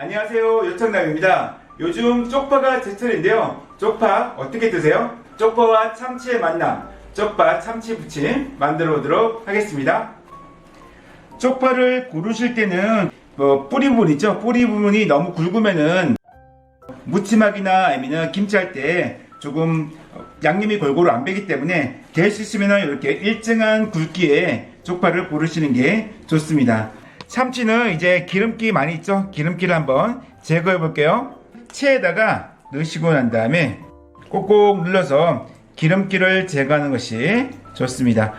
안녕하세요. 요청남입니다. 요즘 쪽파가 제철인데요. 쪽파 어떻게 드세요? 쪽파와 참치의 만남 쪽파 참치 부침 만들어 보도록 하겠습니다. 쪽파를 고르실 때는 뭐 뿌리 부분 있죠? 뿌리 부분이 너무 굵으면은 무침하기나 아니면 김치할 때 조금 양념이 골고루 안 배기 때문에 될 수 있으면 이렇게 일정한 굵기의 쪽파를 고르시는 게 좋습니다. 참치는 이제 기름기 많이 있죠? 기름기를 한번 제거해 볼게요. 체에다가 넣으시고 난 다음에 꼭꼭 눌러서 기름기를 제거하는 것이 좋습니다.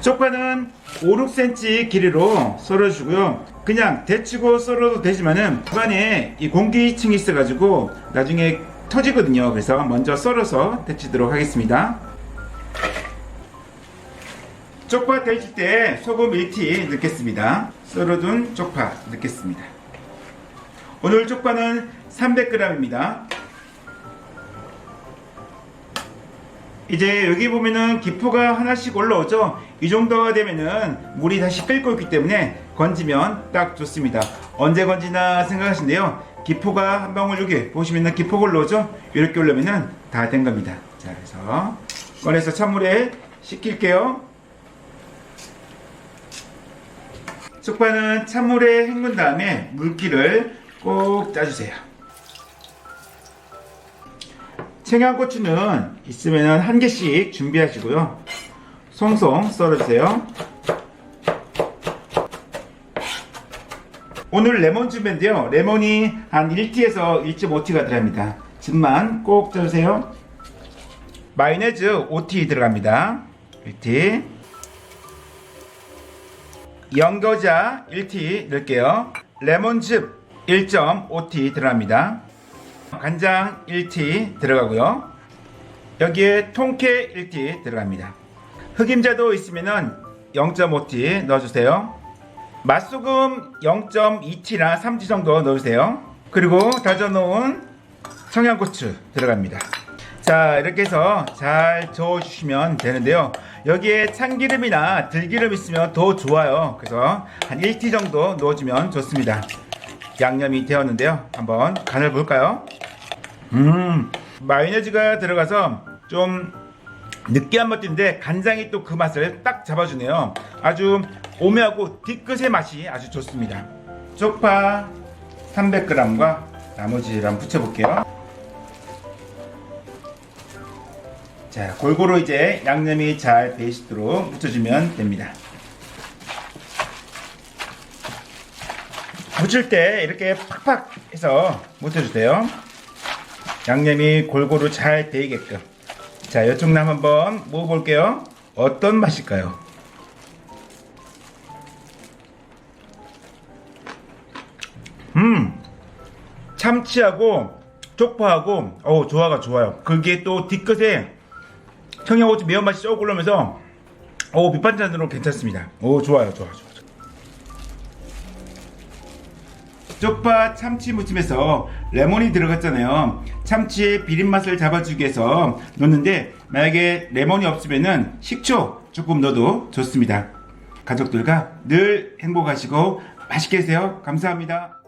쪽파는 5, 6cm 길이로 썰어주고요. 그냥 데치고 썰어도 되지만은 중간에 이 공기층이 있어가지고 나중에 터지거든요. 그래서 먼저 썰어서 데치도록 하겠습니다. 쪽파 데칠 때 소금 1티 넣겠습니다. 썰어둔 쪽파 넣겠습니다. 오늘 쪽파는 300g입니다. 이제 여기 보면은 기포가 하나씩 올라오죠. 이 정도가 되면은 물이 다시 끓고 있기 때문에 건지면 딱 좋습니다. 언제 건지나 생각하신데요. 기포가 한 방울 여기 보시면은 기포가 올라오죠. 이렇게 올라오면은 다 된 겁니다. 자, 그래서 꺼내서 찬물에 식힐게요. 쪽파는 찬물에 헹군 다음에 물기를 꼭 짜주세요. 청양고추는 있으면 한 개씩 준비하시고요. 송송 썰어주세요. 오늘 레몬 준비인데요. 레몬이 한 1T에서 1.5T가 들어갑니다. 즙만 꼭 짜주세요. 마요네즈 5T 들어갑니다. 1T. 연거자 1T 넣을게요. 레몬즙 1.5T 들어갑니다. 간장 1T 들어가고요. 여기에 통깨 1T 들어갑니다. 흑임자도 있으면 0.5T 넣어주세요. 맛소금 0.2T나 3T 정도 넣으세요. 그리고 다져놓은 청양고추 들어갑니다. 자 이렇게 해서 잘 저어주시면 되는데요. 여기에 참기름이나 들기름 있으면 더 좋아요. 그래서 한 1T 정도 넣어주면 좋습니다. 양념이 되었는데요. 한번 간을 볼까요? 음, 마요네즈가 들어가서 좀 느끼한 맛인데 간장이 또 그 맛을 딱 잡아주네요. 아주 오묘하고 뒤끝의 맛이 아주 좋습니다. 쪽파 300g과 나머지를 한번 붙여볼게요. 자, 골고루 이제 양념이 잘 배시도록 묻혀주면 됩니다. 묻힐 때 이렇게 팍팍 해서 묻혀주세요. 양념이 골고루 잘 배이게끔. 자, 이쪽 남 한번 먹어볼게요. 어떤 맛일까요? 음, 참치하고 쪽파하고 어우 조화가 좋아요. 그게 또 뒤끝에 청양고추 매운맛이 쭉 올라오면서 오 밑반찬으로 괜찮습니다. 오 좋아요, 좋아, 좋아. 쪽파 참치 무침에서 레몬이 들어갔잖아요. 참치의 비린 맛을 잡아주기 위해서 넣는데 만약에 레몬이 없으면은 식초 조금 넣어도 좋습니다. 가족들과 늘 행복하시고 맛있게 드세요. 감사합니다.